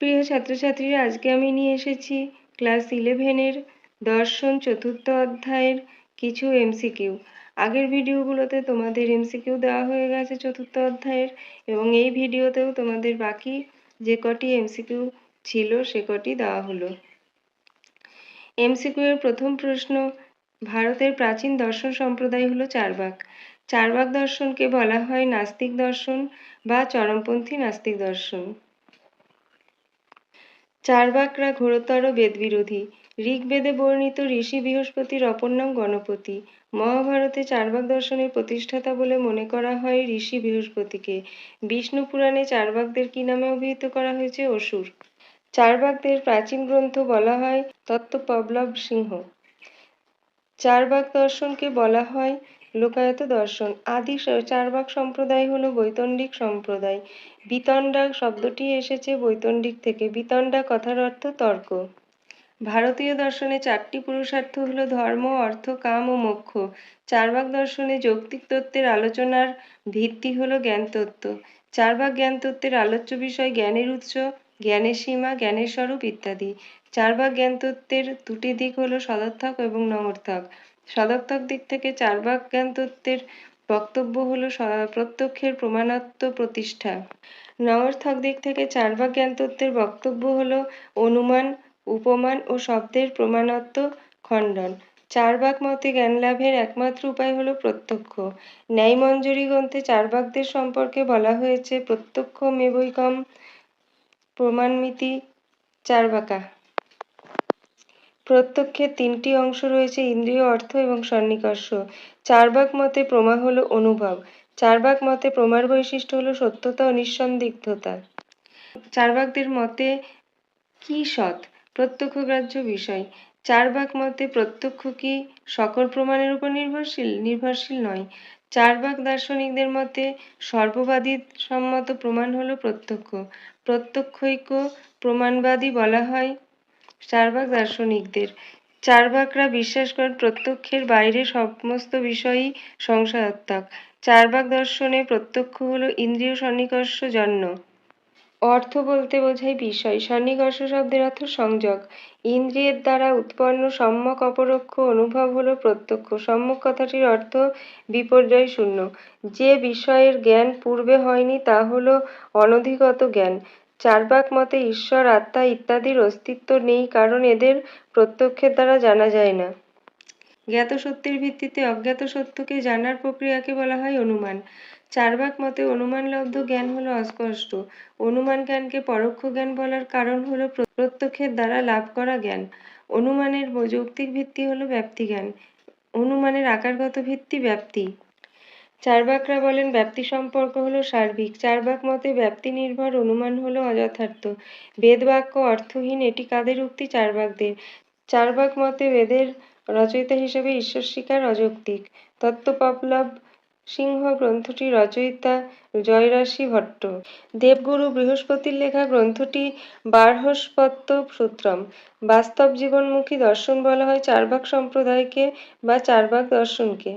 প্রিয় ছাত্রছাত্রীরা, আজকে আমি নিয়ে এসেছি ক্লাস ইলেভেনের দর্শন চতুর্থ অধ্যায়ের কিছু এমসিকিউ আগের ভিডিওগুলোতে তোমাদের এমসিকিউ দেওয়া হয়ে গেছে চতুর্থ অধ্যায়ের এবং এই ভিডিওতেও তোমাদের বাকি যে কটি এমসিকিউ ছিল সে কটি দেওয়া হলো। এমসিকিউ এর প্রথম প্রশ্ন, ভারতের প্রাচীন দর্শন সম্প্রদায় হলো চারবাক। চারবাক দর্শনকে বলা হয় নাস্তিক দর্শন বা চরমপন্থী নাস্তিক দর্শন। চারবাকরা ঘোরতর বেদবিরোধী। ঋগ্বেদে বর্ণিত ঋষি বৃহস্পতির অপর নাম গণপতি। মহাভারতে চারবাক দর্শনের প্রতিষ্ঠাতা বলে মনে করা হয় ঋষি বৃহস্পতিকে। বিষ্ণু পুরাণে চারবাকদের কি নামে অভিহিত করা হয়েছে? অসুর। চারবাকদের প্রাচীন গ্রন্থ বলা হয় তত্ত্বপবলব সিংহ। চারবাক দর্শনকে বলা হয় লোকায়ত দর্শন। আদি চারবাক সম্প্রদায় হলো বৈতন্ডিক সম্প্রদায়। বিতণ্ডা শব্দটি এসেছে বৈতন্ডিক থেকে। বিতণ্ডা কথার অর্থ তর্ক। ভারতীয় দর্শনে চারটি পুরুষার্থ হলো ধর্ম, অর্থ, কাম ও মোক্ষ। চারবাক দর্শনে যৌক্তিক তত্ত্বের আলোচনার ভিত্তি হলো জ্ঞান তত্ত্ব চারবাক জ্ঞান তত্ত্বের আলোচ্য বিষয় জ্ঞানের উৎস, জ্ঞানের সীমা, জ্ঞানের স্বরূপ ইত্যাদি। চারবাক জ্ঞান তত্ত্বের দুটি দিক হলো সদর্থক এবং নমর্থক। সদর্থক দিক থেকে চারবাক জ্ঞান তত্ত্বের বক্তব্য হলো প্রত্যক্ষের প্রমাণত্ব প্রতিষ্ঠা। নমর্থক দিক থেকে চারবাক জ্ঞান তত্ত্বের বক্তব্য হলো অনুমান, উপমান ও শব্দের প্রমাণত্ব খণ্ডন। চারবাক মতে জ্ঞান লাভের একমাত্র উপায় হলো প্রত্যক্ষ। ন্যায়মঞ্জুরি গ্রন্থে চারবাকদের সম্পর্কে বলা হয়েছে প্রত্যক্ষ মেবৈকম প্রমাণমিতি চারবাকা। প্রত্যক্ষের তিনটি অংশ রয়েছে, ইন্দ্রিয় অর্থ এবং সন্নিকর্ষ। চারবাক মতে প্রমা হলো অনুভব। চারবাক মতে প্রমার বৈশিষ্ট্য হলো সত্যতা ও নিঃসন্দিগ্ধতা। চারবাকদের মতে কি সৎ? প্রত্যক্ষগ্রাহ্য বিষয়। চারবাক মতে প্রত্যক্ষ কি সকল প্রমাণের উপর নির্ভরশীল? নির্ভরশীল নয়। চারবাক দার্শনিকদের মতে সর্ববাদী সম্মত প্রমাণ হলো প্রত্যক্ষ। প্রত্যক্ষৈক্য প্রমাণবাদী বলা হয় চারবাক দার্শনিকদের। চারবাকরা বিশ্বাস করেন প্রত্যক্ষের বাইরে সমস্ত বিষয়ই সংশয়াত্মক চারবাক দর্শনে প্রত্যক্ষ হলো ইন্দ্রিয় সন্নিকর্ষ জন্য। অর্থ বলতে বোঝায় বিষয়। সন্নিকর্ষ শব্দের অর্থ সংযোগ। ইন্দ্রিয়ের দ্বারা উৎপন্ন সম্যক অপরোক্ষ অনুভব হলো প্রত্যক্ষ। সম্যক কথাটির অর্থ বিপর্যয় শূন্য। যে বিষয়ের জ্ঞান পূর্বে হয়নি তা হলো অনধিগত জ্ঞান। চারবাক মতে ঈশ্বর, আত্মা ইত্যাদির অস্তিত্ব নেই, কারণ এদের প্রত্যক্ষের দ্বারা জানা যায় না। জ্ঞাত সত্যের ভিত্তিতে অজ্ঞাত সত্যকে জানার প্রক্রিয়াকে বলা হয় অনুমান। চারবাক মতে অনুমানলব্ধ জ্ঞান হলো অস্পষ্ট। অনুমান জ্ঞানকে পরোক্ষ জ্ঞান বলার কারণ হলো প্রত্যক্ষের দ্বারা লাভ করা জ্ঞান। অনুমানের যৌক্তিক ভিত্তি হলো ব্যাপ্তি জ্ঞান। অনুমানের আকারগত ভিত্তি ব্যাপ্তি। চারবাকরা বলেন ব্যাপ্তি সম্পর্ক হলো সার্বিক। চারবাক মতে ব্যাপ্তি নির্ভর, অনুমান হলো অযথার্থ। বেদ বাক্য অর্থহীন, এটি কাদের উক্তি? চারবাকদের। চারবাক মতে বেদের রচয়িতা হিসেবে ঈশ্বর স্বীকার অযৌক্তিক। তত্ত্বপবলব সিংহ গ্রন্থটি রচয়িতা জয়রাশি ভট্ট। দেবগুরু বৃহস্পতির লেখা গ্রন্থটি বার্হস্পত্য সূত্রম। বাস্তব জীবনমুখী দর্শন বলা হয় চারবাক সম্প্রদায়কে বা চারবাক দর্শনকে।